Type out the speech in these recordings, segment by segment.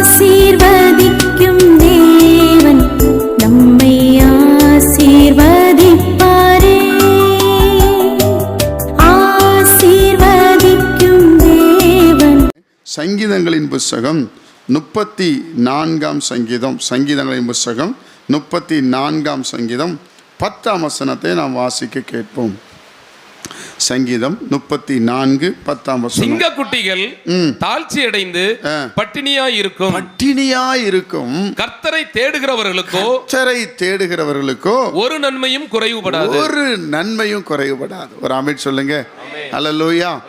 ஆசீர்வதிக்கும் தேவன். நம்மை ஆசீர்வதிப்பாரே. ஆசீர்வதிக்கும் தேவன். சங்கீதங்களின் புஸ்தகம் முப்பத்தி நான்காம் சங்கீதம். சங்கீதங்களின் புஸ்தகம் முப்பத்தி நான்காம் சங்கீதம் பத்தாம் வசனத்தை நாம் வாசிக்க கேட்போம். சங்கீதம் முப்பத்தி நான்கு பத்தாம் வசனம். சிங்க குட்டிகள் தாழ்ச்சி அடைந்து ஆ. பட்டினியாய் இருக்கும் பட்டினியாய் இருக்கும் கர்த்தரை தேடுகிறவர்களுக்கோ கர்த்தரை தேடுகிறவர்களுக்கோ ஒரு நன்மையும் குறைவுபடாது. ஒரு நன்மையும் குறைவுபடாது. ஒரு அமைச்சு சொல்லுங்க. அல்லேலூயா.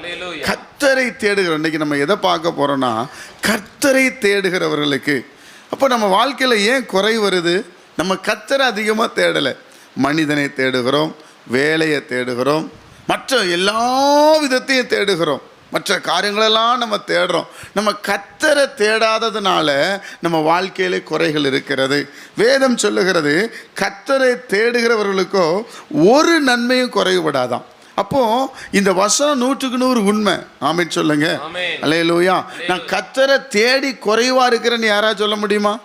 கர்த்தரை தேடுகிற இன்னைக்கு நம்ம எதை பார்க்க போறோம்னா கர்த்தரை தேடுகிறவர்களுக்கு. அப்போ நம்ம வாழ்க்கையில ஏன் குறை வருது? நம்ம கர்த்தரை அதிகமாக தேடலை. மனிதனை தேடுகிறோம் வேலையை தேடுகிறோம் மற்ற எல்லா விதத்தையும் தேடுகிறோம். மற்ற காரியங்களெல்லாம் நம்ம தேடுறோம். நம்ம கத்தரை தேடாததுனால நம்ம வாழ்க்கையிலே குறைகள் இருக்கிறது. வேதம் சொல்லுகிறது கத்தரை தேடுகிறவர்களுக்கோ ஒரு நன்மையும் குறைவுபடாதாம். அப்போ இந்த வசனம் நூற்றுக்கு நூறு உண்மை. ஆமென் சொல்லுங்க. ஆமென். அல்லேலூயா. நான் கத்தரை தேடி குறைவா இருக்கிறேன்னு யாராவது சொல்ல முடியுமா?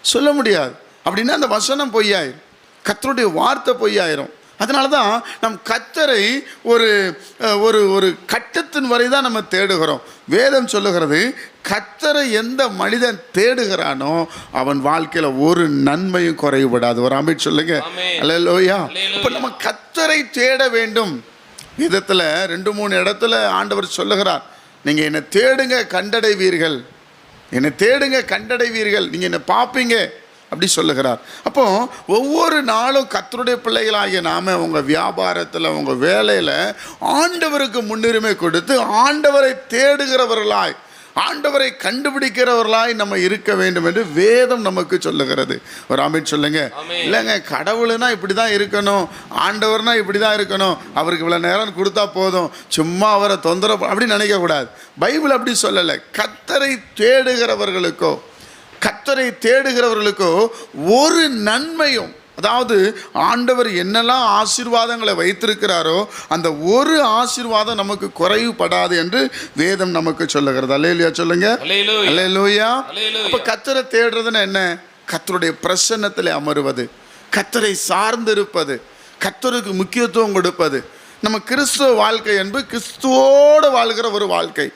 சொல்ல முடியாது. அப்படின்னா அந்த வசனம் பொய்யாயிரும். கத்தருடைய வார்த்தை பொய்யாயிரும். அதனால தான் நம் கத்தரை ஒரு ஒரு ஒரு கட்டத்தின் வரை தான் நம்ம தேடுகிறோம். வேதம் சொல்லுகிறது கத்தரை எந்த மனிதன் தேடுகிறானோ அவன் வாழ்க்கையில் ஒரு நன்மையும் குறைவுபடாது ஒரு அமைச்சு சொல்லுங்க. அல்லேலூயா. இப்போ நம்ம கத்தரை தேட வேண்டும். விதத்தில் ரெண்டு மூணு இடத்துல ஆண்டவர் சொல்லுகிறார் நீங்கள் என்னை தேடுங்க கண்டடைவீர்கள். என்னை தேடுங்க கண்டடைவீர்கள். நீங்கள் என்னை பார்ப்பீங்க. அப்படி சொல்லுகிறார். அப்போ ஒவ்வொரு நாளும் கத்தருடைய பிள்ளைகளாகிய நாம உங்கள் வியாபாரத்தில் உங்கள் வேலையில் ஆண்டவருக்கு முன்னுரிமை கொடுத்து ஆண்டவரை தேடுகிறவர்களாய் ஆண்டவரை கண்டுபிடிக்கிறவர்களாய் நம்ம இருக்க வேண்டும் என்று வேதம் நமக்கு சொல்லுகிறது. ஒரு ஆமீன் சொல்லுங்க. இல்லைங்க கடவுளுனா இப்படி தான் இருக்கணும் ஆண்டவர்னா இப்படி தான் இருக்கணும். அவருக்கு இவ்வளோ நேரம் கொடுத்தா போதும். சும்மா அவரை தொந்தரவு அப்படி நினைக்கக்கூடாது. பைபிள் அப்படி சொல்லலை. கத்தரை தேடுகிறவர்களுக்கோ கத்தரை தேடுகிறவர்களுக்கோ ஒரு நன்மையும் அதாவது ஆண்டவர் என்னெல்லாம் ஆசீர்வாதங்களை வைத்திருக்கிறாரோ அந்த ஒரு ஆசீர்வாதம் நமக்கு குறைவுபடாது என்று வேதம் நமக்கு சொல்லுகிறது. அல்லேலூயா சொல்லுங்க. அல்லேலூயா. அப்ப கத்தரை தேடுறதுன்னா என்ன? கத்தருடைய பிரசன்னத்தில் அமருவது கத்தரை சார்ந்திருப்பது கத்தருக்கு முக்கியத்துவம் கொடுப்பது. நம்ம கிறிஸ்துவ வாழ்க்கை என்பது கிறிஸ்துவோடு வாழ்கிற ஒரு வாழ்க்கை.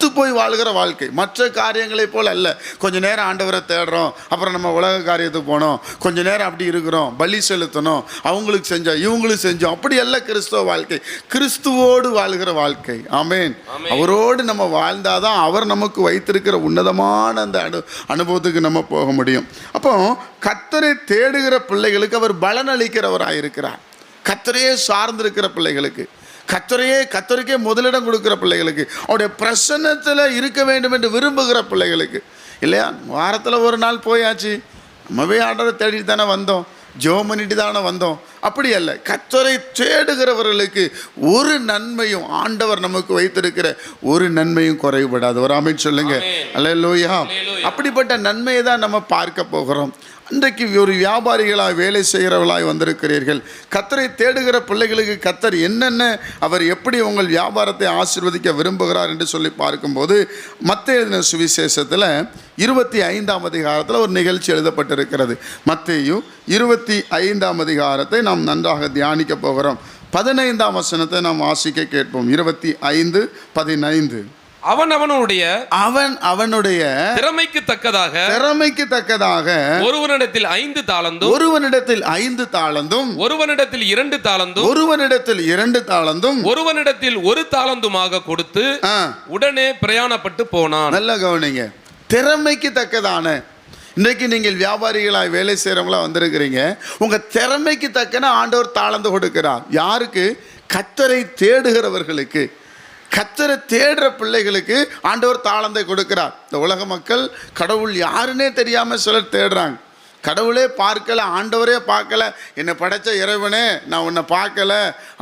ஒத்து போய் வாழ்கிற வாழ்க்கை. மற்ற காரியங்களைப் போல் அல்ல. கொஞ்ச நேரம் ஆண்டவரை தேடுறோம் அப்புறம் நம்ம உலக காரியத்துக்கு போனோம் கொஞ்ச நேரம் அப்படி இருக்கிறோம் பலி செலுத்தணும் அவங்களுக்கு செஞ்சோம் இவங்களுக்கு செஞ்சோம் அப்படி அல்ல கிறிஸ்துவ வாழ்க்கை. கிறிஸ்துவோடு வாழ்கிற வாழ்க்கை. ஆமென். அவரோடு நம்ம வாழ்ந்தாதான் அவர் நமக்கு வைத்திருக்கிற உன்னதமான அந்த அனு அனுபவத்துக்கு நம்ம போக முடியும். அப்போ கத்தரை தேடுகிற பிள்ளைகளுக்கு அவர் பலன் அளிக்கிறவராக இருக்கிறார் கத்தரையே சார்ந்திருக்கிற பிள்ளைகளுக்கு. கத்தரையே கத்தருக்கே முதலிடம் கொடுக்கிற பிள்ளைகளுக்கு. அவருடைய பிரசன்னத்தில் இருக்க வேண்டும் என்று விரும்புகிற பிள்ளைகளுக்கு. இல்லையா? வாரத்தில் ஒரு நாள் போயாச்சு. நம்மவே ஆண்டவரை தேடிட்டு தானே வந்தோம். ஜெபம் பண்ணிட்டு தானே வந்தோம். அப்படி அல்ல. கத்தரை தேடுகிறவர்களுக்கு ஒரு நன்மையும் ஆண்டவர் நமக்கு வைத்திருக்கிற ஒரு நன்மையும் குறைபடாது ஒரு அமைச்சு சொல்லுங்க. அல்லேலூயா. அல்லேலூயா. அப்படிப்பட்ட நன்மையை தான் நம்ம பார்க்க போகிறோம். இன்றைக்கு ஒரு வியாபாரிகளாக வேலை செய்கிறவர்களாய் வந்திருக்கிறீர்கள். கத்தரை தேடுகிற பிள்ளைகளுக்கு கத்தர் என்னென்ன அவர் எப்படி உங்கள் வியாபாரத்தை ஆசிர்வதிக்க விரும்புகிறார் என்று சொல்லி பார்க்கும்போது மற்ற எழுதின சுவிசேஷத்தில் இருபத்தி ஐந்தாம் அதிகாரத்தில் ஒரு நிகழ்ச்சி எழுதப்பட்டிருக்கிறது. மத்தையும் இருபத்தி ஐந்தாம் அதிகாரத்தை நாம் நன்றாக தியானிக்க போகிறோம். பதினைந்தாம் வசனத்தை நாம் வாசிக்க கேட்போம். இருபத்தி ஐந்து பதினைந்து. அவன் அவனுடைய அவன் அவனுடைய திறமைக்கு தக்கதாக திறமைக்கு தக்கதாக ஒருவனிடத்தில் ஐந்து தாளந்தும் ஒருவனிடத்தில் ஐந்து தாளந்தும் ஒருவனிடத்தில் இரண்டு தாளந்தும் ஒருவனிடத்தில் இரண்டு தாளந்தும் ஒருவனிடத்தில் ஒரு தாளந்துமாக கொடுத்து உடனே பிரயாணப்பட்டு போனான். நல்லா கவனிங்க. திறமைக்கு தக்கதான. இன்றைக்கு நீங்கள் வியாபாரிகளாய் வேலை செய்கிறவங்களா வந்திருக்கிறீங்க. உங்க திறமைக்கு தக்கன ஆண்டவர் தாளந்து கொடுக்கிறார். யாருக்கு? கத்தரை தேடுகிறவர்களுக்கு. கத்தரை தேடுற பிள்ளைகளுக்கு ஆண்டவர் தாளந்தை கொடுக்கிறார். இந்த உலக மக்கள் கடவுள் யாருன்னே தெரியாமல் சிலர் தேடுறாங்க. கடவுளே பார்க்கல ஆண்டவரே பார்க்கல. என்னை படைச்ச இறைவனே நான் உன்னை பார்க்கல.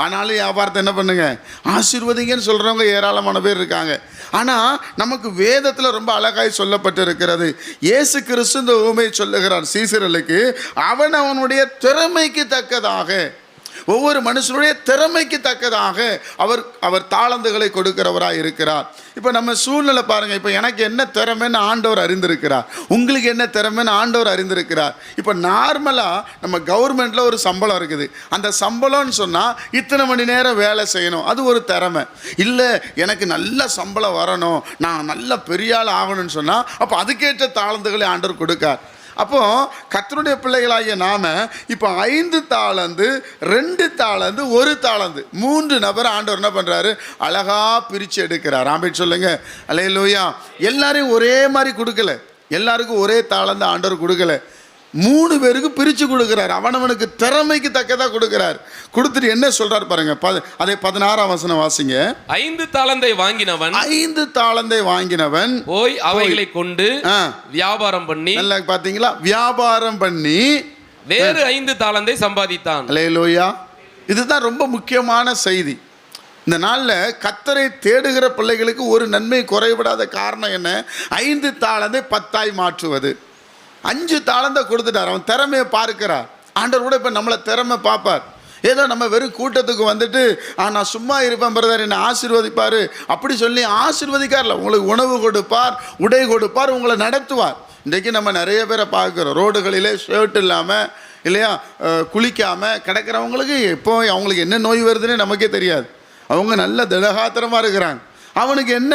ஆனாலும் வியாபாரத்தை என்ன பண்ணுங்க? ஆசீர்வதிங்கன்னு சொல்கிறவங்க ஏராளமான பேர் இருக்காங்க. ஆனால் நமக்கு வேதத்தில் ரொம்ப அழகாய் சொல்லப்பட்டு இருக்கிறது இயேசு கிறிஸ்து இந்த ஊமை சொல்லுகிறார். சீசரலுக்கு அவன் அவனுடைய திறமைக்கு தக்கதாக. ஒவ்வொரு மனுஷனுடைய திறமைக்கு தக்கதாக அவர் அவர் தாளந்துகளை கொடுக்கிறவராக இருக்கிறார். இப்போ நம்ம சூழ்நிலை பாருங்கள் இப்போ எனக்கு என்ன திறமைன்னு ஆண்டவர் அறிந்திருக்கிறார். உங்களுக்கு என்ன திறமைன்னு ஆண்டவர் அறிந்திருக்கிறார். இப்போ நார்மலாக நம்ம கவர்மெண்ட்டில் ஒரு சம்பளம் இருக்குது. அந்த சம்பளம்னு சொன்னால் இத்தனை மணி நேரம் வேலை செய்யணும். அது ஒரு திறமை. இல்லை எனக்கு நல்ல சம்பளம் வரணும். நான் நல்ல பெரிய ஆள் ஆகணும்னு சொன்னால் அப்போ அதுக்கேற்ற தாளந்துகளை ஆண்டவர் கொடுக்கார். அப்போ கத்தருடைய பிள்ளைகளாகிய நாம இப்போ ஐந்து தாளந்து ரெண்டு தாளந்து ஒரு தாளந்து மூன்று நபர் ஆண்டவர் என்ன பண்றாரு? அழகா பிரிச்சு எடுக்கிறார். ஆம்பிட்டு சொல்லுங்க. அலையலோயா எல்லாரையும் ஒரே மாதிரி கொடுக்கல. எல்லாருக்கும் ஒரே தாளந்து ஆண்டவர் கொடுக்கல. மூணு பேருக்கு பிரித்து கொடுக்குறாரு. அவனவனுக்கு திறமைக்கு தக்கதாக கொடுக்குறார். கொடுத்துட்டு என்ன சொல்றாரு பாருங்க. அதே பதினாறாம் வசனம் வாசிங்க. ஐந்து தாளந்தை வாங்கினவன் ஐந்து தாளந்தை வாங்கினவன் போய் அவைகளை கொண்டு வியாபாரம் பண்ணி நல்லா பார்த்தீங்களா? வியாபாரம் பண்ணி வேறு ஐந்து தாளந்தை சம்பாதித்தான். அலையலோயா இதுதான் ரொம்ப முக்கியமான செய்தி. இந்த நாளில் கத்தரை தேடுகிற பிள்ளைகளுக்கு ஒரு நன்மை குறைவிடாத காரணம் என்ன? ஐந்து தாளந்தை பத்தாய் மாற்றுவது. அஞ்சு தாளந்தை கொடுத்துட்டார். அவன் திறமையை பார்க்கிறார் ஆண்டவர் கூட இப்போ நம்மளை திறமை பார்ப்பார். ஏதோ நம்ம வெறும் கூட்டத்துக்கு வந்துட்டு ஆ நான் சும்மா இருப்பேன் பிரதர் என்னை ஆசீர்வதிப்பார். அப்படி சொல்லி ஆசிர்வதிக்கார்ல. உங்களுக்கு உணவு கொடுப்பார் உடை கொடுப்பார் உங்களை நடத்துவார். இன்றைக்கு நம்ம நிறைய பேரை பார்க்குறோம். ரோடுகளிலே ஷர்ட் இல்லாமல் இல்லையா குளிக்காமல் கிடக்கிறவங்களுக்கு எப்போ அவங்களுக்கு என்ன நோய் வருதுன்னு நமக்கே தெரியாது. அவங்க நல்ல திடகாத்திரமாக இருக்கிறாங்க. அவனுக்கு என்ன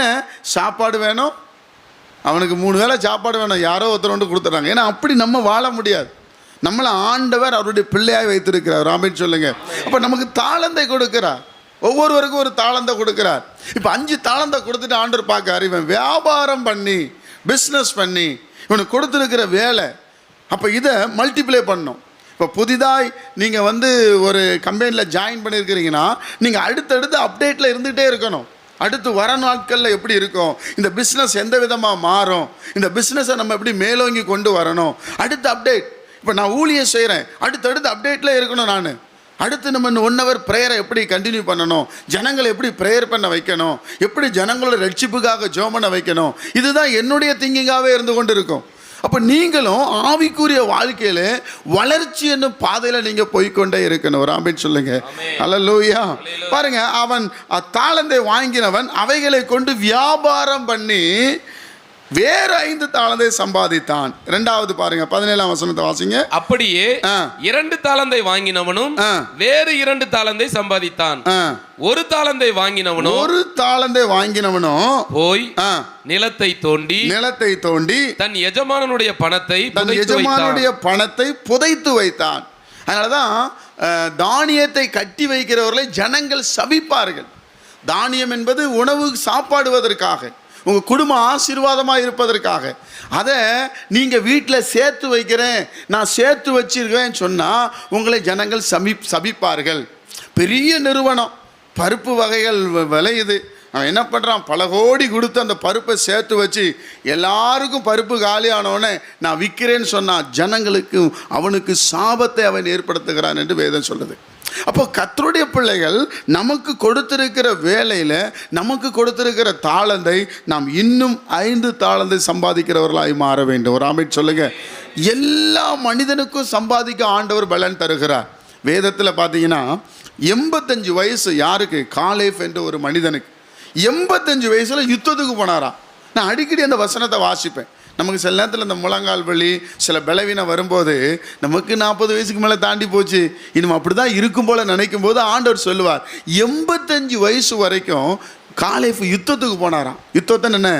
சாப்பாடு வேணும்? அவனுக்கு மூணு வேளை சாப்பாடு வேணும். யாரோ ஒருத்தர் வந்து கொடுத்துட்றாங்க ஏன்னா அப்படி நம்ம வாழ முடியாது. நம்மளை ஆண்டவர் அவருடைய பிள்ளையாக வைத்திருக்கிறார். ராமின்னு சொல்லுங்க. அப்போ நமக்கு தாளந்தை கொடுக்கிறார். ஒவ்வொருவருக்கும் ஒரு தாளந்தை கொடுக்கிறார். இப்போ அஞ்சு தாளந்தை கொடுத்துட்டு ஆண்டவர் பார்க்க இவன் வியாபாரம் பண்ணி பிஸ்னஸ் பண்ணி இவனுக்கு கொடுத்துருக்கிற வேலை. அப்போ இதை மல்டிப்ளை பண்ணும். இப்போ புதிதாக நீங்கள் வந்து ஒரு கம்பெனியில் ஜாயின் பண்ணியிருக்கிறீங்கன்னா நீங்கள் அடுத்தடுத்து அப்டேட்டில் இருந்துகிட்டே இருக்கணும். அடுத்து வர நாட்களில் எப்படி இருக்கும்? இந்த பிஸ்னஸ் எந்த விதமாக மாறும்? இந்த பிஸ்னஸை நம்ம எப்படி மேலோங்கி கொண்டு வரணும்? அடுத்த அப்டேட் இப்போ நான் ஊழியம் செய்கிறேன் அடுத்தடுத்து அப்டேட்டில் இருக்கணும் நான். அடுத்து நம்ம ஒன் ஹவர் ப்ரேயரை எப்படி கண்டினியூ பண்ணணும்? ஜனங்களை எப்படி ப்ரேயர் பண்ண வைக்கணும்? எப்படி ஜனங்களோட ரட்சிப்புக்காக ஜோம் பண்ண வைக்கணும்? இதுதான் என்னுடைய திங்கிங்காகவே இருந்து கொண்டு இருக்கும் அப்போ நீங்களும் ஆவிக்குரிய வாழ்க்கையில் வளர்ச்சி என்னும் பாதையில் நீங்கள் போய்க்கொண்டே இருக்கணும். ஒரு ஆம்பின்னு சொல்லுங்க. அல்லூயா பாருங்க அவன் தாளந்தை வாங்கினவன் அவைகளை கொண்டு வியாபாரம் பண்ணி வேறு ஐந்து தாளந்தை சம்பாதித்தான் ரெண்டாவது பாருங்க பதினேழாம் வசனத்தை வாசிங்க அப்படியே. இரண்டு தாளந்தை வாங்கினவனும். வேறு இரண்டு தாளந்தை சம்பாதித்தான். ஒரு தாளந்தை வாங்கினவனும் ஒரு தாளந்தை வாங்கினவனும் போய் நிலத்தை தோண்டி நிலத்தை தோண்டி தன் எஜமானனுடைய பணத்தை தன் எஜமானுடைய வைத்தான். பணத்தை புதைத்து வைத்தான் அதனால தான் அஹ், தானியத்தை கட்டி வைக்கிறவர்களை ஜனங்கள் சபிப்பார்கள் தானியம் என்பது உணவு சாப்பாடுவதற்காக உங்கள் குடும்பம் ஆசீர்வாதமாக இருப்பதற்காக. அதை நீங்கள் வீட்டில் சேர்த்து வைக்கிறேன் நான் சேர்த்து வச்சிருக்கேன்னு சொன்னால் உங்களை ஜனங்கள் சமி சபிப்பார்கள். பெரிய நிறுவனம். பருப்பு வகைகள் வ- விளையுது. அவன் என்ன பண்ணுறான் பல கோடி கொடுத்து அந்த பருப்பை சேர்த்து வச்சு எல்லாருக்கும் பருப்பு காலியானவனே நான் விற்கிறேன்னு சொன்னான் ஜனங்களுக்கு அவனுக்கு சாபத்தை அவன் ஏற்படுத்துகிறான் என்று வேதம் சொல்லுது. அப்போ கத்தருடைய பிள்ளைகள் நமக்கு கொடுத்திருக்கிற வேலையில் நமக்கு கொடுத்திருக்கிற தாளந்தை நாம் இன்னும் ஐந்து தாளந்தை சம்பாதிக்கிறவர்களாய் மாற வேண்டும். ஒரு அமைச்சு சொல்லுங்க. எல்லா மனிதனுக்கும் சம்பாதிக்க ஆண்டவர் பலன் தருகிறார். வேதத்தில் பார்த்தீங்கன்னா எண்பத்தஞ்சு வயசு யாருக்கு? காலேஃப் என்ற ஒரு மனிதனுக்கு. எண்பத்தஞ்சு வயசில் யுத்தத்துக்கு போனாராம். நான் அடிக்கடி அந்த வசனத்தை வாசிப்பேன். நமக்கு சில நேரத்தில் இந்த முழங்கால் வலி சில பலவீனம் வரும்போது நமக்கு நாற்பது வயசுக்கு மேலே தாண்டி போச்சு. இனிமே அப்படி தான் இருக்கும் போல நினைக்கும் போது ஆண்டவர் சொல்லுவார் எண்பத்தஞ்சு வயசு வரைக்கும் காலேஃப் யுத்தத்துக்கு போனாராம். யுத்தத்தை என்ன?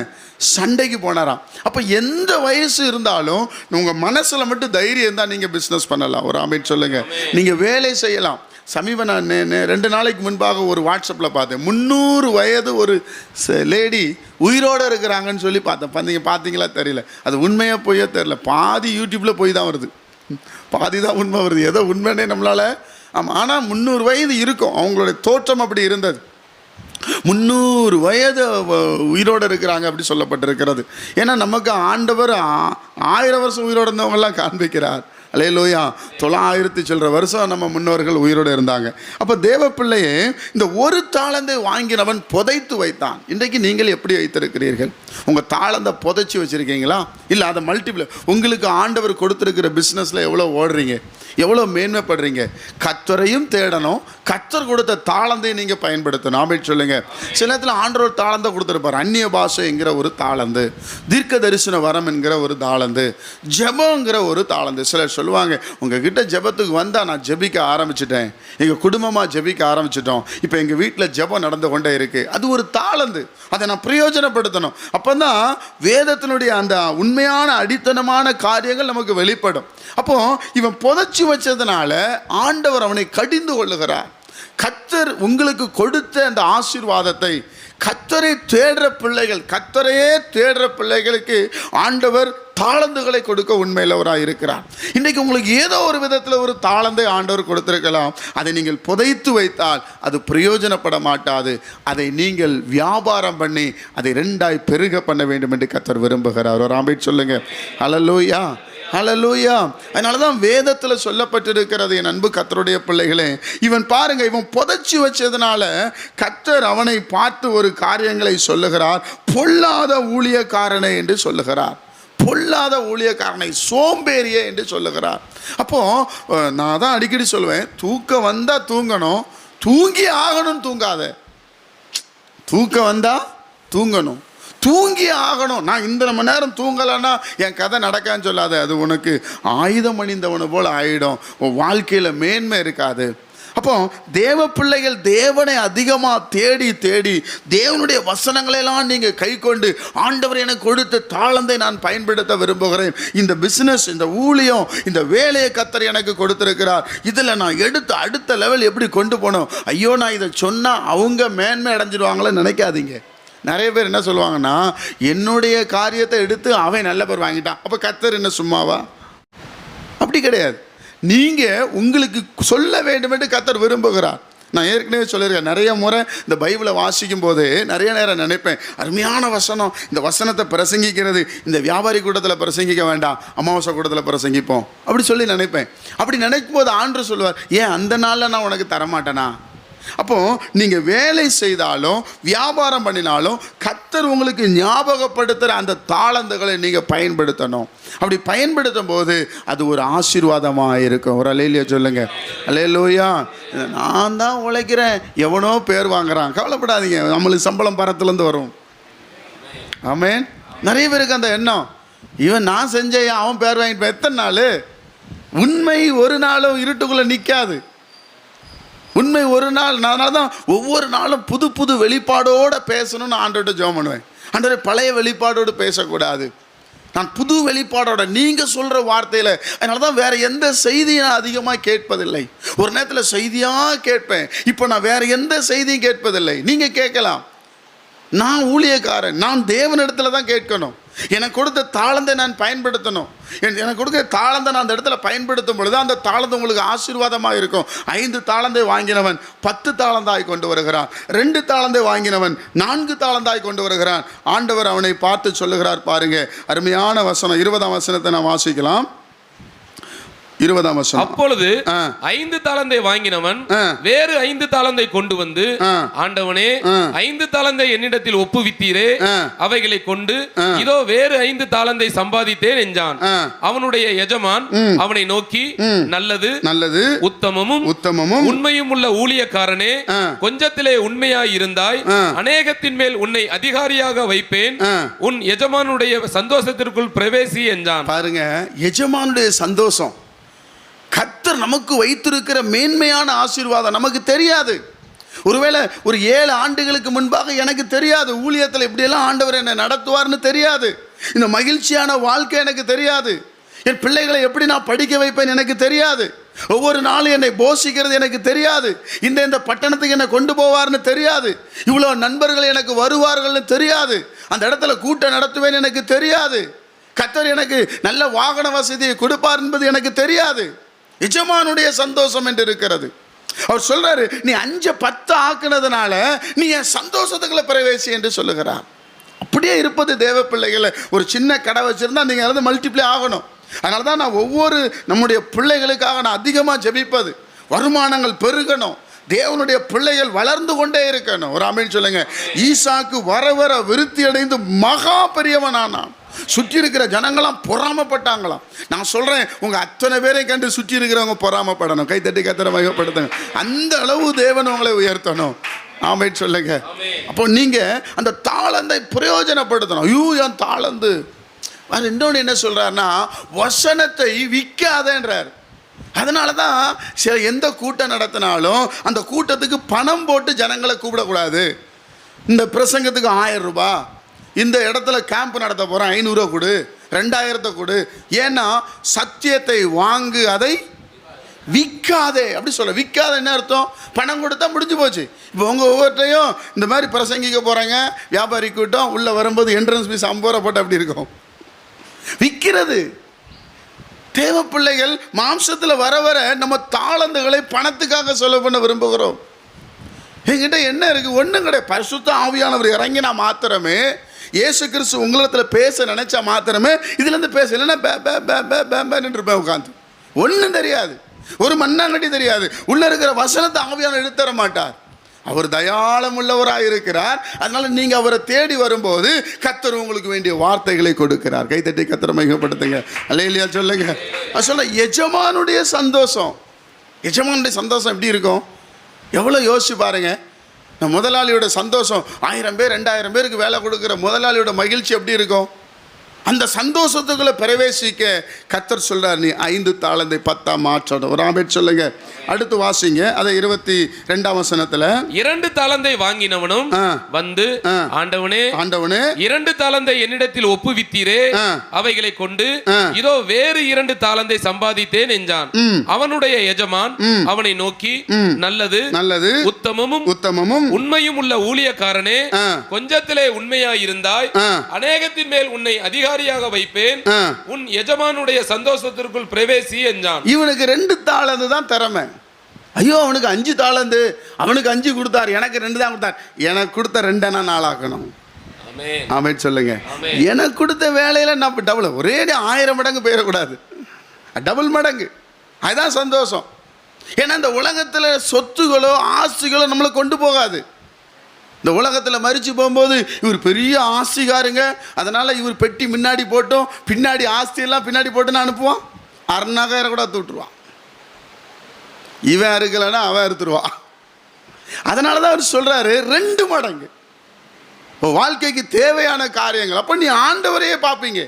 சண்டைக்கு போனாராம். அப்போ எந்த வயசு இருந்தாலும் உங்கள் மனசில் மட்டும் தைரியம் தான் நீங்கள் பிஸ்னஸ் பண்ணலாம். ஒரு அமைச்சு சொல்லுங்கள் நீங்கள் வேலை செய்யலாம். சமீப நான் ரெண்டு நாளைக்கு முன்பாக ஒரு வாட்ஸ்அப்பில் பார்த்தேன். முந்நூறு வயது ஒரு லேடி உயிரோடு இருக்கிறாங்கன்னு சொல்லி பார்த்தேன். நீங்கள் பார்த்தீங்களா தெரியல. அது உண்மையாக போயோ தெரில பாதி யூடியூப்பில் போய் தான் வருது. பாதி தான் உண்மை வருது. ஏதோ உண்மைன்னே நம்மளால். ஆமாம் ஆனால் முந்நூறு வயது இருக்கும். அவங்களுடைய தோற்றம் அப்படி இருந்தது. முந்நூறு வயது வ- உயிரோடு இருக்கிறாங்க அப்படி சொல்லப்பட்டிருக்கிறது. ஏன்னா நமக்கு ஆண்டவர் ஆ- ஆயிரம் வருஷம் உயிரோடு இருந்தவங்கெல்லாம் காண்பிக்கிறார். அலையலோயா. தொள்ளாயிரத்தி சொல்கிற வருஷம் நம்ம முன்னோர்கள் உயிரோடு இருந்தாங்க. அப்போ தேவ பிள்ளையே இந்த ஒரு தாளந்தை வாங்கினவன் புதைத்து வைத்தான். இன்றைக்கு நீங்கள் எப்படி வைத்திருக்கிறீர்கள்? உங்கள் தாளந்தை புதைச்சி வச்சுருக்கீங்களா? இல்லை அதை மல்டிபிள் உங்களுக்கு ஆண்டவர் கொடுத்துருக்கிற பிஸ்னஸில் எவ்வளோ ஓடுறீங்க? எவ்வளோ மேன்மைப்படுறீங்க? கத்தரையும் தேடணும். கத்தர் கொடுத்த தாளந்தையும் நீங்கள் பயன்படுத்தணும். ஆமே சொல்லுங்க. சில நேரத்தில் ஆண்டவர் தாளந்தை கொடுத்துருப்பார். அந்நிய பாஷைங்கிற ஒரு தாளந்து தீர்க்க தரிசன வரம் என்கிற ஒரு தாளந்து ஜபங்கிற ஒரு தாளந்து. சிலர் சொல்லுவாங்க உங்ககிட்ட ஜெபத்துக்கு வந்தால் நான் ஜெபிக்க ஆரம்பிச்சிட்டேன். எங்கள் குடும்பமாக ஜெபிக்க ஆரம்பிச்சிட்டோம். இப்போ எங்கள் வீட்டில் ஜெபம் நடந்து கொண்டே இருக்குது அது ஒரு தாளந்து. அதை நான் பிரயோஜனப்படுத்தணும். அப்போ தான் வேதத்தினுடைய அந்த உண்மையான அடித்தனமான காரியங்கள் நமக்கு வெளிப்படும். அப்போ இவன் புதைச்சி வச்சதுனால ஆண்டவர் அவனை கடிந்து கொள்ளுகிறார். கத்தர் உங்களுக்கு கொடுத்த அந்த ஆசீர்வாதத்தை கத்தரை தேடுற பிள்ளைகள் கத்தரையே தேடுற பிள்ளைகளுக்கு ஆண்டவர் தாளந்துகளை கொடுக்க உண்மையிலவராக இருக்கிறார். இன்றைக்கு உங்களுக்கு ஏதோ ஒரு விதத்தில் ஒரு தாளந்தை ஆண்டவர் கொடுத்திருக்கலாம். அதை நீங்கள் புதைத்து வைத்தால் அது பிரயோஜனப்பட மாட்டாது. அதை நீங்கள் வியாபாரம் பண்ணி அதை ரெண்டாய் பெருக பண்ண வேண்டும் என்று கத்தர் விரும்புகிறார். ஒரு ஆம்பை சொல்லுங்க. ஹalleluya. ஹalleluya. அதனால தான் வேதத்தில் சொல்லப்பட்டிருக்கிறது என் அன்பு கத்தருடைய பிள்ளைகளே இவன் பாருங்க இவன் புதைச்சி வச்சதுனால கத்தர் அவனை பார்த்து ஒரு காரியங்களை சொல்லுகிறார். பொல்லாத ஊழியக்காரனை என்று சொல்லுகிறார். பொல்லாத ஊழியக்காரனை சோம்பேறிய என்று சொல்லுகிறார். அப்போது நான் தான் அடிக்கடி சொல்லுவேன் தூக்கம் வந்தால் தூங்கணும் தூங்கி ஆகணும் தூங்காத. தூக்கம் வந்தால் தூங்கணும். தூங்கி ஆகணும். நான் இந்த மணி நேரம் தூங்கலைன்னா என் கதை நடக்கான்னு சொல்லாத. அது உனக்கு ஆயுதம் அணிந்தவனை போல் ஆயிடும். உன் வாழ்க்கையில் மேன்மை இருக்காது. அப்போ தேவ பிள்ளைகள் தேவனை அதிகமாக தேடி தேடி தேவனுடைய வசனங்களெல்லாம் நீங்கள் கை கொண்டு ஆண்டவர் எனக்கு கொடுத்த தாளந்தை நான் பயன்படுத்த விரும்புகிறேன். இந்த பிஸ்னஸ் இந்த ஊழியம் இந்த வேலையை கத்தர் எனக்கு கொடுத்துருக்கிறார். இதில் நான் எடுத்து அடுத்த லெவல் எப்படி கொண்டு போகணும் ஐயோ நான் இதை சொன்னால் அவங்க மேன்மை அடைஞ்சிடுவாங்களே நினைக்காதீங்க. நிறைய பேர் என்ன சொல்லுவாங்கன்னா என்னுடைய காரியத்தை எடுத்து அவன் நல்ல பேர் வாங்கிட்டான். அப்போ கத்தர் என்ன சும்மாவா? அப்படி கிடையாது. நீங்கள் உங்களுக்கு சொல்ல வேண்டும் என்று கத்தர் விரும்புகிறார். நான் ஏற்கனவே சொல்லியிருக்கேன் நிறைய முறை இந்த பைபிளை வாசிக்கும் போது நிறைய நேரம் நினைப்பேன் அருமையான வசனம். இந்த வசனத்தை பிரசங்கிக்கிறது இந்த வியாபாரி கூட்டத்தில் பிரசங்கிக்க வேண்டாம் அமாவாசை கூட்டத்தில் பிரசங்கிப்போம். அப்படி சொல்லி நினைப்பேன். அப்படி நினைக்கும் போது ஆண்டு சொல்லுவார் ஏன் அந்த நாளில் நான் உனக்கு தரமாட்டேனா? அப்போ நீங்க வேலை செய்தாலும் வியாபாரம் பண்ணினாலும் கத்தர் உங்களுக்கு ஞாபகப்படுத்துகிற அந்த தாளந்துகளை நீங்க பயன்படுத்தணும். அப்படி பயன்படுத்தும் போது அது ஒரு ஆசீர்வாதமாக இருக்கும். ஒரு அலையிலியா சொல்லுங்க. அலையிலோயா நான் தான் உழைக்கிறேன். எவனோ பேர் வாங்குறான். கவலைப்படாதீங்க. நம்மளுக்கு சம்பளம் பரத்துலேருந்து வரும். ஆமேன். நிறைய பேருக்கு அந்த எண்ணம். இவன் நான் செஞ்சேன் அவன் பேர் வாங்கிட்டு எத்தனை நாள்? உண்மை ஒரு நாளும் இருட்டுக்குள்ளே நிற்காது உண்மை ஒரு நாள் நான் அதனால தான் ஒவ்வொரு நாளும் புது புது வெளிப்பாடோடு பேசணும்னு ஆண்டோட ஜோம் பண்ணுவேன். ஆண்டோட பழைய வெளிப்பாடோடு பேசக்கூடாது. நான் புது வெளிப்பாடோட நீங்கள் சொல்கிற வார்த்தையில் அதனால தான் வேறு எந்த செய்தியும் நான் அதிகமாக கேட்பதில்லை. ஒரு நேரத்தில் செய்தியாக கேட்பேன். இப்போ நான் வேறு எந்த செய்தியும் கேட்பதில்லை. நீங்கள் கேட்கலாம். நான் ஊழியக்காரன் நான் தேவனிடத்துல தான் கேட்கணும். எனக்கு கொடுத்த தாளந்தை நான் பயன்படுத்தணும். என்- எனக்கு கொடுக்க தாளந்தை நான் அந்த இடத்துல பயன்படுத்தும் பொழுது அந்த தாளந்து உங்களுக்கு ஆசீர்வாதமாக இருக்கும். ஐந்து தாளந்தை வாங்கினவன் பத்து தாளந்தாய் கொண்டு வருகிறான். ரெண்டு தாளந்தை வாங்கினவன் நான்கு தாளந்தாய் கொண்டு வருகிறான். ஆண்டவர் அவனை பார்த்து சொல்லுகிறார் பாருங்க. அருமையான வசனம் இருபதாம் வசனத்தை நான் வாசிக்கலாம். இருபதாம் வசனம் அப்பொழுது. ஐந்து தாளந்தை வாங்கினவன். வேறு ஐந்து தாளந்தை கொண்டு வந்து. ஆண்டவனே. ஐந்து தாளந்தை என்னிடத்தில் ஒப்புவித்தீரே. அவைகளை கொண்டு இதோ வேறு ஐந்து தாளந்தை சம்பாதித்தேன் என்றான். அவனுடைய எஜமான் அவனை நோக்கி நல்லது நல்லது உத்தமமும் உத்தமமும் உண்மையும் உள்ள ஊழியக்காரனே. கொஞ்சத்திலே உண்மையாய் இருந்தாய். அநேகத்தின் மேல் உன்னை அதிகாரியாக வைப்பேன். உன் எஜமானுடைய சந்தோஷத்திற்குள் பிரவேசி என்றான் பாருங்க எஜமானுடைய சந்தோஷம் கத்தர் நமக்கு வைத்திருக்கிற மேன்மையான ஆசீர்வாதம் நமக்கு தெரியாது. ஒருவேளை ஒரு ஏழு ஆண்டுகளுக்கு முன்பாக எனக்கு தெரியாது ஊழியத்தில் இப்படியெல்லாம் ஆண்டவர் என்னை நடத்துவார்னு தெரியாது. இந்த மகிழ்ச்சியான வாழ்க்கை எனக்கு தெரியாது. என் பிள்ளைகளை எப்படி நான் படிக்க வைப்பேன் எனக்கு தெரியாது. ஒவ்வொரு நாளும் என்னை போஷிக்கிறது எனக்கு தெரியாது. இந்த இந்த பட்டணத்துக்கு என்னை கொண்டு போவார்னு தெரியாது. இவ்வளோ நண்பர்கள் எனக்கு வருவார்கள்னு தெரியாது. அந்த இடத்துல கூட்டம் நடத்துவேன் எனக்கு தெரியாது. கத்தர் எனக்கு நல்ல வாகன வசதியை கொடுப்பார் என்பது எனக்கு தெரியாது. எஜமானுடைய சந்தோஷம் என்று இருக்கிறது. அவர் சொல்றாரு நீ அஞ்சு பத்து ஆக்குனதுனால நீ என் சந்தோஷத்துக்குள்ள பிரவேசி என்று சொல்லுகிறார். அப்படியே இருப்பது தேவ பிள்ளைகளை. ஒரு சின்ன கடை வச்சிருந்தா நீங்க வந்து மல்டிப்ளை ஆகணும். அதனால தான் நான் ஒவ்வொரு நம்முடைய பிள்ளைகளுக்காக நான் அதிகமாக ஜெபிப்பது. வருமானங்கள் பெருகணும். தேவனுடைய பிள்ளைகள் வளர்ந்து கொண்டே இருக்கணும். ஒரு அமைன்னு சொல்லுங்க. ஈசாக்கு வர வர விருத்தி அடைந்து மகா பெரியவனானான். சுற்றி இருக்கிற ஜனங்களாம் பொறாமப்பட்டாங்களாம். நான் சொல்கிறேன் உங்கள் அத்தனை பேரை கண்டு சுற்றி இருக்கிறவங்க பொறாமப்படணும். கை தட்டி கத்திர மயப்படுத்துங்க அந்த அளவு தேவன் உங்களை உயர்த்தணும். ஆமை சொல்லுங்க. அப்போ நீங்கள் அந்த தாளந்தை பிரயோஜனப்படுத்தணும். ஐயோ என் தாளந்து. அது இன்னொன்று என்ன சொல்கிறாருன்னா வசனத்தை விற்காதேன்றார் அதனால தான் சில எந்த கூட்டம் நடத்தினாலும் அந்த கூட்டத்துக்கு பணம் போட்டு ஜனங்களை கூப்பிடக்கூடாது. இந்த பிரசங்கத்துக்கு ஆயிரம் ரூபாய். இந்த இடத்துல கேம்ப் நடத்த போகிறேன் ஐநூறுரூவா கொடு ரெண்டாயிரத்தை கொடு. ஏன்னா சத்தியத்தை வாங்கு அதை விற்காதே அப்படி சொல்ல விற்காத என்ன அர்த்தம்? பணம் கொடுத்தா முடிஞ்சு போச்சு. இப்போ உங்கள் ஒவ்வொருத்தையும் இந்த மாதிரி பிரசங்கிக்க போகிறாங்க வியாபாரி கூட்டம் உள்ளே வரும்போது என்ட்ரன்ஸ் ஃபீஸ் ஐம்பது ரூபா போட்டு அப்படி இருக்கும்? விற்கிறது தேவ பிள்ளைகள் மாம்சத்தில் வர வர நம்ம தாளந்துகளை பணத்துக்காக செலவு பண்ண விரும்புகிறோம். என்கிட்ட என்ன இருக்குது ஒன்றும் கிடையாது. பரிசுத்த ஆவியானவர் இறங்கினா மாத்திரமே இயேசு கிறிஸ்து உங்களிடத்தில் பேச நினைச்சா மாத்திரமே இதுலேருந்து பேச இல்லைன்னா பே பே பே பே பே பேன்னு இருப்பேன் உட்காந்து ஒன்றும் தெரியாது. ஒரு மண்ணாங்கட்டி தெரியாது. உள்ளே இருக்கிற வசனத்தை ஆவியான எடுத்தர மாட்டார். அவர் தயாளம் உள்ளவராக இருக்கிறார். அதனால நீங்கள் அவரை தேடி வரும்போது கத்தர் உங்களுக்கு வேண்டிய வார்த்தைகளை கொடுக்கிறார். கைத்தட்டி கத்தரை மைகப்படுத்துங்க அல்ல இல்லையா சொல்லுங்க. சொல்ல எஜமானுடைய சந்தோஷம். எஜமானுடைய சந்தோஷம் எப்படி இருக்கும்? எவ்வளோ யோசிச்சு பாருங்கள் முதலாளியோட சந்தோஷம் ஆயிரம் பேர் ரெண்டாயிரம் பேருக்கு வேலை கொடுக்குற முதலாளியோட மகிழ்ச்சி எப்படி இருக்கும்? அந்த சந்தோஷத்துக்குள்ள பிரவேசிக்க கத்தர் சொல்றார் நீ ஐந்து தாளந்தை பத்தா மாற்றணும் ஒரு ஆமேட் சொல்லுங்க அடுத்து வாசிங்க அதை இருபத்தி ரெண்டாம் வசனத்துல இரண்டு தாளந்தை வாங்கினவனும். வந்து. ஆண்டவனே ஆண்டவனே இரண்டு தாளந்தை என்னிடத்தில் ஒப்புவித்தீரே. அவைகளை கொண்டு. இதோ வேறு இரண்டு தாளந்தை சம்பாதித்தேன் என்றான் அவனுடைய எஜமான் அவனை நோக்கி நல்லது நல்லது உத்தமமும் உத்தமமும் உண்மையும் உள்ள ஊழியக்காரனே. கொஞ்சத்திலே உண்மையாயிருந்தாய். அநேகத்தின் மேல் உன்னை அதிகாரியாக வைப்பேன். உன் எஜமானுடைய சந்தோஷத்திற்குள் பிரவேசி என்றான். இவனுக்கு ரெண்டு தாளந்து தான் திறமை. ஐயோ அவனுக்கு அஞ்சு தாளந்து. அவனுக்கு அஞ்சு கொடுத்தார். எனக்கு ரெண்டு தான் கொடுத்தார். எனக்கு கொடுத்த ரெண்டனா நாளாக்கணும். ஆமென். சொல்லுங்க. எனக்கு கொடுத்த வேலையில நான் டபுள் ஒரே ஆயிரம் மடங்கு போயிடக்கூடாது. டபுள் மடங்கு. அதுதான் சந்தோஷம். ஏன்னா இந்த உலகத்தில் சொத்துகளோ ஆஸ்திகளோ நம்மளை கொண்டு போகாது. இந்த உலகத்தில் மறித்து போகும்போது இவர் பெரிய ஆஸ்திகாருங்க. அதனால் இவர் பெட்டி முன்னாடி போட்டோம் பின்னாடி ஆஸ்தியெல்லாம் பின்னாடி போட்டுன்னு அனுப்புவான். அருணாகார கூட தூட்டுருவான் இவன் அறுக்கலைன்னா அவன் அறுத்துருவான். அதனால தான் அவர் சொல்கிறாரு ரெண்டு மடங்கு. வாழ்க்கைக்கு தேவையான காரியங்கள். அப்போ நீ ஆண்டவரையே பார்ப்பீங்க.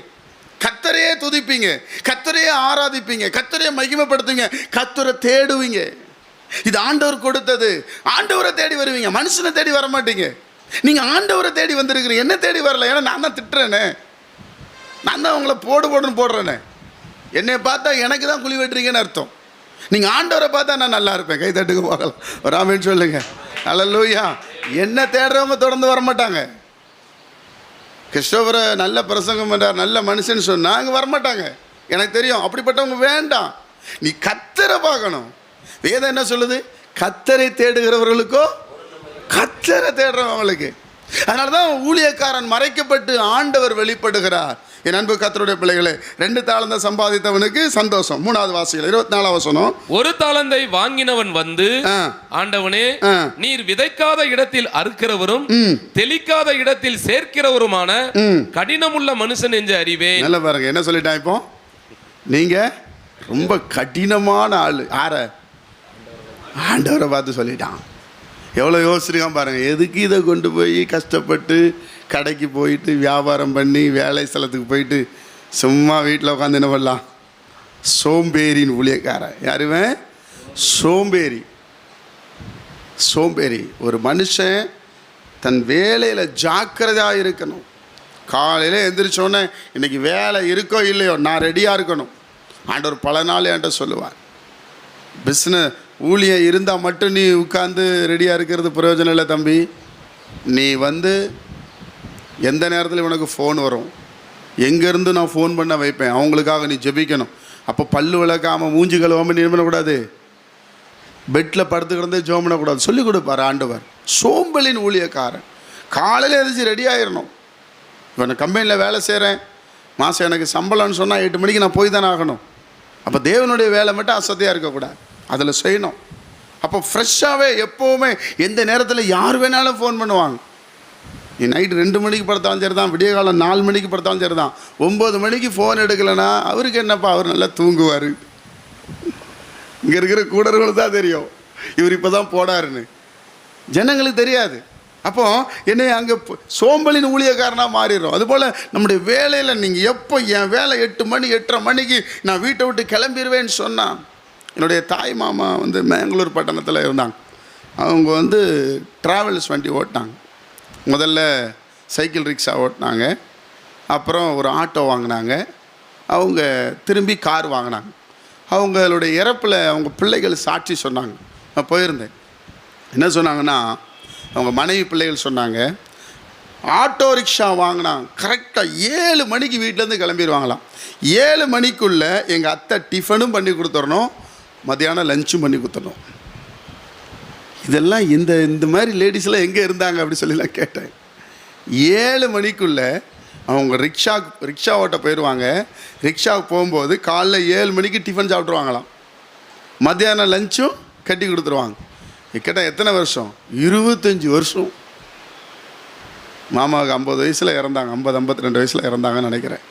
கத்தரையே துதிப்பீங்க. கத்தரையே ஆராதிப்பீங்க. கத்தரையே மகிமைப்படுத்துங்க கத்தரை தேடுவீங்க. இது ஆண்டவர் கொடுத்தது. ஆண்டவரை தேடி வருவீங்க. மனுஷனை தேடி வர மாட்டீங்க நீங்கள் ஆண்டவரை தேடி வந்திருக்கிறீங்க. என்ன தேடி வரல. ஏன்னா நான் தான் திட்டுறேனே. நான் தான் உங்களை போடு போடுன்னு போடுறேனே. என்னை பார்த்தா எனக்கு தான் குழி வெட்டுறீங்கன்னு அர்த்தம். நீங்கள் ஆண்டவரை பார்த்தா நான் நல்லா இருப்பேன். கை தட்டுக்கு போகலாம். ராமேன்னு சொல்லுங்க. லூயா என்ன தேடுறவங்க தொடர்ந்து வர மாட்டாங்க கிறிஸ்டோபரை நல்ல பிரசங்கம் பண்ணுறார் நல்ல மனுஷன் சொன்னால் அங்கே வரமாட்டாங்க. எனக்கு தெரியும். அப்படிப்பட்டவங்க வேண்டாம். நீ கத்தரை பார்க்கணும். வேதம் என்ன சொல்லுது கத்தரை தேடுகிறவர்களுக்கோ கத்தரை தேடுறவங்களுக்கு அதனால தான் ஊழியக்காரன் மறைக்கப்பட்டு ஆண்டவர் வெளிப்படுகிறார் என் அன்பு கத்தருடைய பிள்ளைகளே ரெண்டு தாளந்த சம்பாதித்தவனுக்கு சந்தோஷம் மூணாவது வாசிகள் இருபத்தி நாலாம் வசனம் ஒரு தாளந்தை வாங்கினவன் வந்து. ஆண்டவனே. நீர் விதைக்காத இடத்தில் அறுக்கிறவரும். தெளிக்காத இடத்தில் சேர்க்கிறவருமான. கடினமுள்ள மனுஷன் என்று அறிவேன் நல்ல பாருங்க என்ன சொல்லிட்டான் இப்போ நீங்க ரொம்ப கடினமான ஆள் யார ஆண்டவரை பார்த்து சொல்லிட்டான். எவ்வளோ யோசிச்சிருக்கான் பாருங்கள் எதுக்கு இதை கொண்டு போய் கஷ்டப்பட்டு கடைக்கு போயிட்டு வியாபாரம் பண்ணி வேலை ஸ்தலத்துக்கு போயிட்டு சும்மா வீட்டில் உட்காந்து என்ன பண்ணலாம்? சோம்பேறின்னு ஊழியக்காரன். யாருவன் சோம்பேறி. சோம்பேறி. ஒரு மனுஷன் தன் வேலையில் ஜாக்கிரதையாக இருக்கணும். காலையில் எந்திரிச்சோடனே இன்னைக்கு வேலை இருக்கோ இல்லையோ நான் ரெடியாக இருக்கணும். ஆண்டவர் பல நாள் என்கிட்ட சொல்லுவார். பிஸ்னஸ் ஊழியம் இருந்தால் மட்டும் நீ உட்காந்து ரெடியாக இருக்கிறது பிரயோஜனம் இல்லை தம்பி. நீ வந்து எந்த நேரத்தில் உனக்கு ஃபோன் வரும். எங்கேருந்து நான் ஃபோன் பண்ண வைப்பேன்? அவங்களுக்காக நீ ஜெபிக்கணும். அப்போ பல்லு விளக்காமல் மூஞ்சி கழுவாமல் நீ பண்ணக்கூடாது பெட்டில் படுத்து கிடந்தே ஜோம் பண்ணக்கூடாது சொல்லிக் கொடுப்பார் ஆண்டவர். சோம்பலின் ஊழியக்காரன். காலையில் எதிர்த்து ரெடி ஆயிடணும் இப்போ நான் கம்பெனியில் வேலை செய்கிறேன் மாதம் எனக்கு சம்பளம்னு சொன்னால் எட்டு மணிக்கு நான் போய் தானே ஆகணும். அப்போ தேவனுடைய வேலை மட்டும் அசதியாக இருக்கக்கூடாது. அதில் செய்யணும். அப்போ ஃப்ரெஷ்ஷாகவே எப்போவுமே எந்த நேரத்தில் யார் வேணாலும் ஃபோன் பண்ணுவாங்க. நீ நைட்டு ரெண்டு மணிக்கு படுத்தாலும் சரி தான் விடிய காலம் நாலு மணிக்கு படுத்தாலும் சரி தான் ஒம்பது மணிக்கு ஃபோன் எடுக்கலைன்னா அவருக்கு என்னப்பா அவர் நல்லா தூங்குவார். இங்கே இருக்கிற கூடர்களுக்கு தான் தெரியும். இவர் இப்போ தான் போடாருன்னு ஜனங்களுக்கு தெரியாது. அப்போ என்னை அங்கே சோம்பலின் ஊழியக்காரனாக மாறிடும் அதுபோல் நம்முடைய வேலையில் நீங்கள் எப்போ என் வேலை எட்டு மணி எட்டரை மணிக்கு நான் வீட்டை விட்டு கிளம்பிடுவேன்னு சொன்னான் என்னுடைய தாய் மாமா வந்து மேங்களூர் பட்டணத்தில் இருந்தாங்க. அவங்க வந்து ட்ராவல்ஸ் வண்டி ஓட்டினாங்க. முதல்ல சைக்கிள் ரிக்ஷா ஓட்டினாங்க. அப்புறம் ஒரு ஆட்டோ வாங்கினாங்க. அவங்க திரும்பி கார் வாங்கினாங்க. அவங்களுடைய இறப்பில் அவங்க பிள்ளைகள் சாட்சி சொன்னாங்க. நான் போயிருந்தேன். என்ன சொன்னாங்கன்னா அவங்க மனைவி பிள்ளைகள் சொன்னாங்க ஆட்டோ ரிக்ஷா வாங்கினாங்க. கரெக்டாக ஏழு மணிக்கு வீட்டிலேருந்து கிளம்பிடுவாங்களாம் ஏழு மணிக்குள்ளே எங்கள் அத்தை டிஃபனும் பண்ணி கொடுத்துடணும் மத்தியானம் லஞ்சும் பண்ணி கொடுத்துடணும் இதெல்லாம் இந்த இந்த மாதிரி லேடிஸ்லாம் எங்கே இருந்தாங்க அப்படின்னு சொல்லிலாம் கேட்டேன். ஏழு மணிக்குள்ளே அவங்க ரிக்ஷா ரிக்ஷா ஓட்ட போயிடுவாங்க ரிக்ஷாவுக்கு போகும்போது காலைல ஏழு மணிக்கு டிஃபன் சாப்பிட்ருவாங்களாம் மத்தியானம் லஞ்சும் கட்டி கொடுத்துருவாங்க. கேட்டால் எத்தனை வருஷம்? இருபத்தஞ்சி வருஷம். மாமாவுக்கு ஐம்பது வயசில் இறந்தாங்க. ஐம்பது ஐம்பத்தி ரெண்டு வயசில் இறந்தாங்கன்னு நினைக்கிறேன்.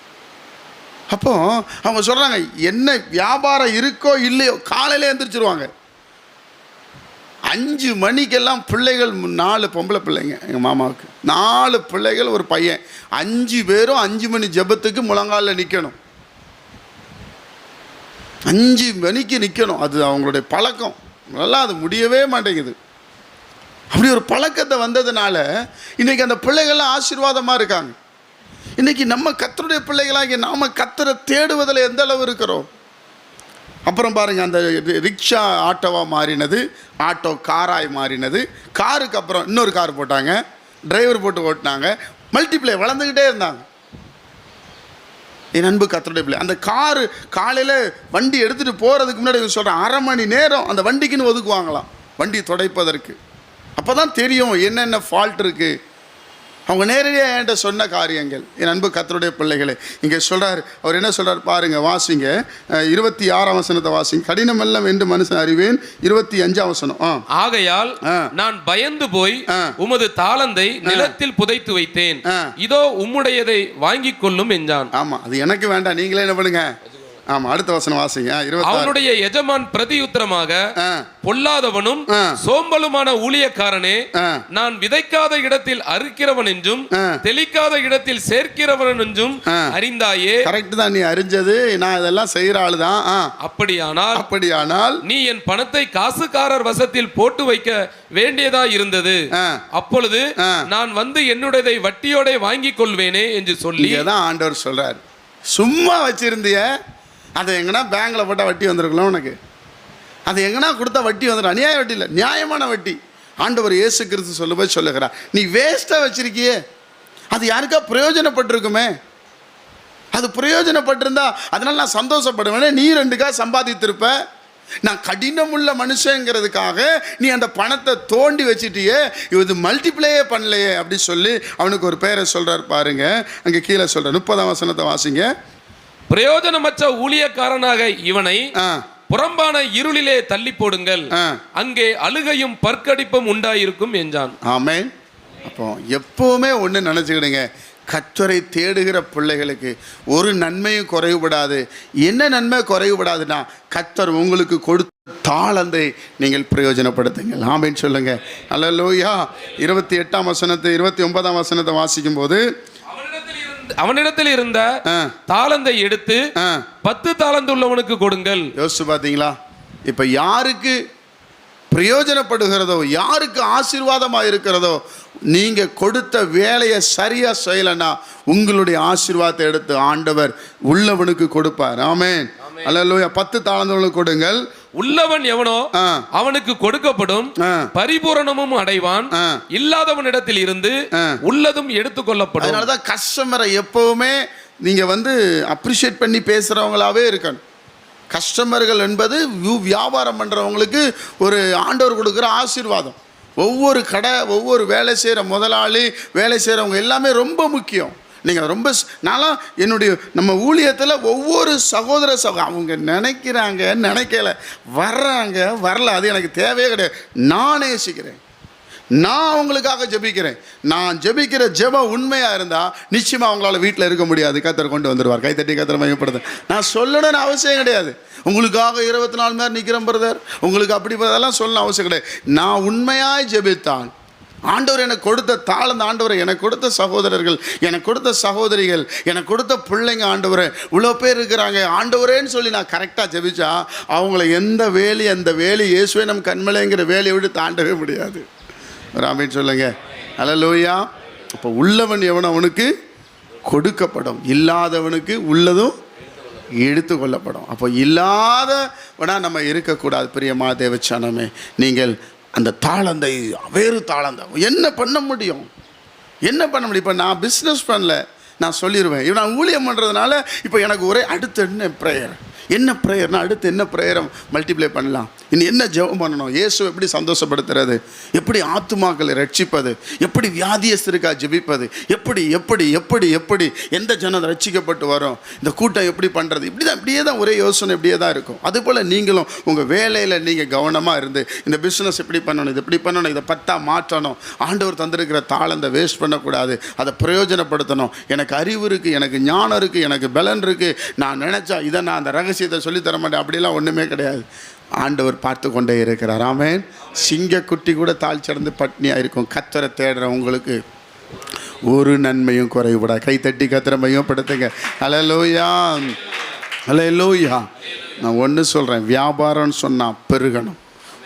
அப்போ அவங்க சொல்கிறாங்க என்ன வியாபாரம் இருக்கோ இல்லையோ காலையில் எழுந்திரிச்சிருவாங்க அஞ்சு மணிக்கெல்லாம் பிள்ளைகள் நாலு பொம்பளை பிள்ளைங்க எங்கள் மாமாவுக்கு. நாலு பிள்ளைகள் ஒரு பையன். அஞ்சு பேரும் அஞ்சு மணி ஜெபத்துக்கு முழங்காலில் நிற்கணும் அஞ்சு மணிக்கு நிற்கணும் அது அவங்களுடைய பழக்கம். நல்லா அது முடியவே மாட்டேங்குது. அப்படி ஒரு பழக்கத்தை வந்ததுனால இன்றைக்கி அந்த பிள்ளைகள்லாம் ஆசீர்வாதமாக இருக்காங்க. இன்னைக்கு நம்ம கத்தருடைய பிள்ளைகளாகிய நாம் கத்தரை தேடுவதில் எந்த அளவு இருக்கிறோம்? அப்புறம் பாருங்கள் அந்த ரிக்ஷா ஆட்டோவாக மாறினது ஆட்டோ காராய் மாறினது காருக்கு அப்புறம் இன்னொரு கார் போட்டாங்க டிரைவர் போட்டு ஓட்டினாங்க மல்டிப்ளே வளர்ந்துக்கிட்டே இருந்தாங்க. என் அன்பு கத்தருடைய பிள்ளை அந்த காரு காலையில் வண்டி எடுத்துகிட்டு போகிறதுக்கு முன்னாடி சொல்கிறேன் அரை மணி நேரம் அந்த வண்டிக்குன்னு ஒதுக்குவாங்களாம் வண்டி துடைப்பதற்கு. அப்போ தான் தெரியும் என்னென்ன ஃபால்ட் இருக்குது அவங்க நேரடியாக என்கிட்ட சொன்ன காரியங்கள். என் அன்பு கத்தருடைய பிள்ளைகளே இங்கே சொல்கிறார் அவர் என்ன சொல்கிறார் பாருங்க வாசிங்க. இருபத்தி ஆறாம் வசனத்தை வாசிங்க. கடினமெல்லாம் என்று மனுஷன் அறிவேன். இருபத்தி அஞ்சாம் வசனம் ஆகையால். நான் பயந்து போய். உமது தாளந்தை நிலத்தில் புதைத்து வைத்தேன். இதோ உம்முடையதை வாங்கிக் கொள்ளும் என்றான். ஆமாம் அது எனக்கு வேண்டாம். நீங்களே என்ன பண்ணுங்க? ஆமாம் அடுத்த வசனம் வாசிங்க அவனுடைய எஜமான் பிரதியுத்தரமாக பொல்லாதவனும். சோம்பலுமான ஊழியக்காரனே. நான் விதைக்காத இடத்தில் அறுக்கிறவன் என்றும். தெளிக்காத இடத்தில் சேர்க்கிறவன் என்றும். அறிந்தாயே கரெக்ட் தான் நீ அறிஞ்சது நான் இதெல்லாம் செய்கிற ஆளு தான் அப்படியானால் அப்படியானால் நீ என் பணத்தை காசுக்காரர் வசத்தில் போட்டு வைக்க வேண்டியதா இருந்தது. அப்பொழுது. நான் வந்து என்னுடையதை வட்டியோட வாங்கிக் கொள்வேனே என்று சொல்லி தான் ஆண்டவர் சொல்கிறார் சும்மா வச்சிருந்திய அதை எங்கன்னா பேங்கில் போட்டால் வட்டி வந்திருக்கலாம் உனக்கு? அது எங்கன்னா கொடுத்தா வட்டி வந்துடும் அநியாய வட்டி இல்லை நியாயமான வட்டி. ஆண்டவர் இயேசு கிறிஸ்து சொல்லும்போது சொல்லுகிறார் நீ வேஸ்ட்டாக வச்சிருக்கியே. அது யாருக்கா பிரயோஜனப்பட்டிருக்குமே? அது பிரயோஜனப்பட்டிருந்தா அதனால் நான் சந்தோஷப்படுவேன். நீ ரெண்டுக்கா சம்பாதித்திருப்ப. நான் கடினமுள்ள மனுஷங்கிறதுக்காக நீ அந்த பணத்தை தோண்டி வச்சுட்டியே. இது மல்டிப்ளேயே பண்ணலையே. அப்படி சொல்லி அவனுக்கு ஒரு பேரை சொல்கிறார் பாருங்க. அங்கே கீழே சொல்ற முப்பதாம் வசனத்தை வாசிங்க. பிரயோஜனமற்ற ஊழியக்காரனாக இவனை புறம்பான இருளிலே தள்ளி போடுங்கள். அங்கே அழுகையும் பற்கடிப்பும் உண்டாயிருக்கும் என்றான். ஆமென். அப்போ எப்போவுமே ஒன்று நினச்சிக்கிடுங்க. கத்தரை தேடுகிற பிள்ளைகளுக்கு ஒரு நன்மையும் குறைவுபடாது. என்ன நன்மை குறைவுபடாதுன்னா கத்தர் உங்களுக்கு கொடுத்த தாளந்தை நீங்கள் பிரயோஜனப்படுத்துங்கள். ஆமேன்னு சொல்லுங்க. அல்லலோயா இருபத்தி எட்டாம் வசனத்தை இருபத்தி ஒன்பதாம் வசனத்தை வாசிக்கும் போது அவனிடத்தில் இருந்த- தாளந்தை எடுத்து பத்து தாளந்து உள்ளவனுக்கு கொடுங்கள். யோசிச்சு பார்த்தீங்களா? இப்போ யாருக்கு பிரயோஜனப்படுகிறதோ யாருக்கு ஆசீர்வாதமாக இருக்கிறதோ நீங்கள் கொடுத்த வேலையை சரியாக செய்யலைன்னா உங்களுடைய ஆசீர்வாதத்தை எடுத்து ஆண்டவர் உள்ளவனுக்கு கொடுப்பார். ஆமென். அல்லேலூயா. பத்து தாளந்தவர்களுக்கு கொடுங்கள். உள்ளவன் எவனோ அவனுக்கு கொடுக்கப்படும் பரிபூரணமும் அடைவான். ஆ. இல்லாதவனிடத்தில் இருந்து. உள்ளதும் எடுத்துக்கொள்ளப்படும் அதனால தான் கஸ்டமரை எப்போவுமே நீங்கள் வந்து அப்ரிஷியேட் பண்ணி பேசுகிறவங்களாவே இருக்கணும். கஸ்டமர்கள் என்பது வியாபாரம் பண்ணுறவங்களுக்கு ஒரு ஆண்டவர் கொடுக்குற ஆசீர்வாதம். ஒவ்வொரு கடை ஒவ்வொரு வேலை செய்கிற முதலாளி வேலை செய்கிறவங்க எல்லாமே ரொம்ப முக்கியம். நீங்கள் ரொம்ப ஸ்- நான்லாம் என்னுடைய நம்ம ஊழியத்தில் ஒவ்வொரு சகோதர சகோ அவங்க நினைக்கிறாங்க நினைக்கல வர்றாங்க வரல அது எனக்கு தேவையே கிடையாது. நான் நேசிக்கிறேன் நான் அவங்களுக்காக ஜெபிக்கிறேன். நான் ஜெபிக்கிற ஜெபம் உண்மையாக இருந்தால் நிச்சயமாக அவங்களால வீட்டில் இருக்க முடியாது. கத்தர் கொண்டு வந்துடுவார் கைத்தட்டி கத்தர் மையப்படுது நான் சொல்லணும்னு அவசியம் கிடையாது. உங்களுக்காக இருபத்தி நாலு மணி நேரம் நிற்கிறேன் பிரதர் உங்களுக்கு அப்படி அதெல்லாம் சொல்லணும் அவசியம் கிடையாது. நான் உண்மையாக ஜெபித்தான் ஆண்டவர் எனக்கு கொடுத்த தாழ்ந்த ஆண்டவர் எனக்கு கொடுத்த சகோதரர்கள் எனக்கு கொடுத்த சகோதரிகள் எனக்கு கொடுத்த பிள்ளைங்க ஆண்டவரை இவ்வளோ பேர் இருக்கிறாங்க ஆண்டவரேன்னு சொல்லி நான் கரெக்டாக ஜெபிச்சா அவங்கள எந்த வேலி அந்த வேலி இயேசுவே நம் கண்மலைங்கிற வேலையை விட்டு தாண்டவே முடியாது. ராமின்னு சொல்லுங்க. லோயா அப்போ உள்ளவன் எவன் அவனுக்கு கொடுக்கப்படும்? இல்லாதவனுக்கு உள்ளதும் எடுத்து கொள்ளப்படும். அப்போ இல்லாதவனா நம்ம இருக்கக்கூடாது பிரியமா தேவச்சானமே. நீங்கள் அந்த தாளந்தை வேறு தாளந்தை. என்ன பண்ண முடியும்? என்ன பண்ண முடியும்? இப்போ நான் பிஸ்னஸ் பண்ணல நான் சொல்லிடுவேன் இப்போ நான் ஊழியம் பண்ணுறதுனால இப்போ எனக்கு ஒரே அடுத்து என்ன ப்ரேயர் என்ன ப்ரேயர்னா அடுத்து என்ன ப்ரேயரை மல்டிப்ளை பண்ணலாம்? இனி என்ன ஜெபம் பண்ணணும்? இயேசு எப்படி சந்தோஷப்படுத்துறது? எப்படி ஆத்துமாக்களை ரட்சிப்பது? எப்படி வியாதியஸ்தருக்கா ஜெபிப்பது? எப்படி எப்படி எப்படி எப்படி? எந்த ஜனம் ரட்சிக்கப்பட்டு வரும்? இந்த கூட்டம் எப்படி பண்ணுறது இப்படி தான் இப்படியே தான் ஒரே யோசனை இப்படியே தான் இருக்கும். அதுபோல் நீங்களும் உங்கள் வேலையில் நீங்கள் கவனமாக இருந்து இந்த பிஸ்னஸ் எப்படி பண்ணணும்? இது இப்படி பண்ணணும்? இதை பத்தா மாற்றணும். ஆண்டவர் தந்திருக்கிற தாளந்தை வேஸ்ட் பண்ணக்கூடாது. அதை பிரயோஜனப்படுத்தணும். எனக்கு அறிவு இருக்குது எனக்கு ஞானம் இருக்குது எனக்கு பலன் இருக்குது நான் நினச்சா இதை நான் அந்த ரகசியத்தை சொல்லித்தர மாட்டேன் அப்படிலாம் ஒன்றுமே கிடையாது. ஆண்டவர் பார்த்து கொண்டே இருக்கிறார். ஆமென். சிங்கக்குட்டி கூட தாழ்ச்சிடந்து பட்னியாக இருக்கும். கத்தரை தேடுற உங்களுக்கு ஒரு நன்மையும் குறைவுபடா கை தட்டி கத்திர மையப்படுத்துங்க. அலலோயா அலலோயா நான் ஒன்று சொல்கிறேன் வியாபாரம்னு சொன்னால் பெருகணும்.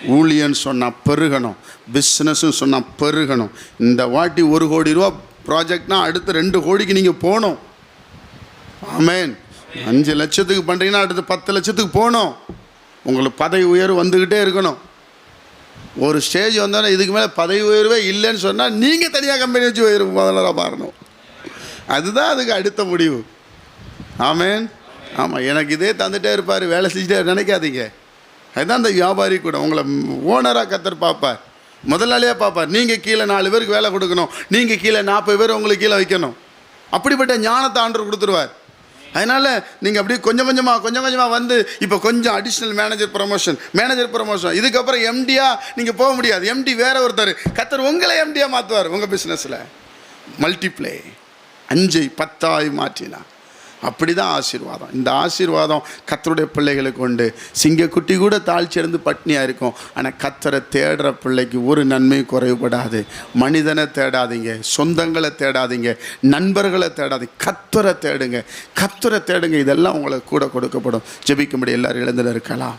ஊழியன்னு சொன்னால் பெருகணும். பிஸ்னஸ்ன்னு சொன்னால் பெருகணும். இந்த வாட்டி ஒரு கோடி ரூபா ப்ராஜெக்ட்னா அடுத்து ரெண்டு கோடிக்கு நீங்கள் போகணும். ஆமேன். அஞ்சு லட்சத்துக்கு பண்ணுறீங்கன்னா அடுத்து பத்து லட்சத்துக்கு போகணும். உங்களுக்கு பதவி உயர்வு வந்துக்கிட்டே இருக்கணும். ஒரு ஸ்டேஜ் வந்தோடனே இதுக்கு மேலே பதவி உயர்வே இல்லைன்னு சொன்னால் நீங்கள் தனியாக கம்பெனி வச்சு உயர்வு முதல்ல மாறணும். அதுதான் அதுக்கு அடுத்த முடிவு. ஆமேன். ஆமாம் எனக்கு இதே தந்துகிட்டே இருப்பார் வேலை செஞ்சுட்டே நினைக்காதீங்க. அதுதான் அந்த வியாபாரி கூட. உங்களை ஓனராக கத்தர் பார்ப்பார். முதலாளியாக பார்ப்பார். நீங்கள் கீழே நாலு பேருக்கு வேலை கொடுக்கணும். நீங்கள் கீழே நாற்பது பேர் உங்களுக்கு கீழே வைக்கணும். அப்படிப்பட்ட ஞானத்தை ஆண்டவர் கொடுத்துருவார். அதனால் நீங்கள் அப்படியே கொஞ்சம் கொஞ்சமாக கொஞ்சம் கொஞ்சமாக வந்து இப்போ கொஞ்சம் additional manager promotion manager promotion இதுக்கப்புறம் எம்டியாக நீங்கள் போக முடியாது. எம்டி வேற ஒருத்தர். கத்தர் உங்களை எம்டியாக மாற்றுவார் உங்கள் பிஸ்னஸில் மல்டிப்ளை அஞ்சை பத்தாய் மாற்றினா. அப்படி தான் ஆசீர்வாதம். இந்த ஆசீர்வாதம் கத்தருடைய பிள்ளைகளுக்கு உண்டு சிங்கக்குட்டி கூட தாழ்ச்சியிருந்து பட்னியாக இருக்கும். ஆனால் கத்தரை தேடுற பிள்ளைக்கு ஒரு நன்மையும் குறைவுபடாது. மனிதனை தேடாதீங்க சொந்தங்களை தேடாதீங்க நண்பர்களை தேடாதீங்க கத்தரை தேடுங்க கத்தரை தேடுங்க. இதெல்லாம் உங்களுக்கு கூட கொடுக்கப்படும். ஜெபிக்கும்படி எல்லாரும் எழுந்தில் இருக்கலாம்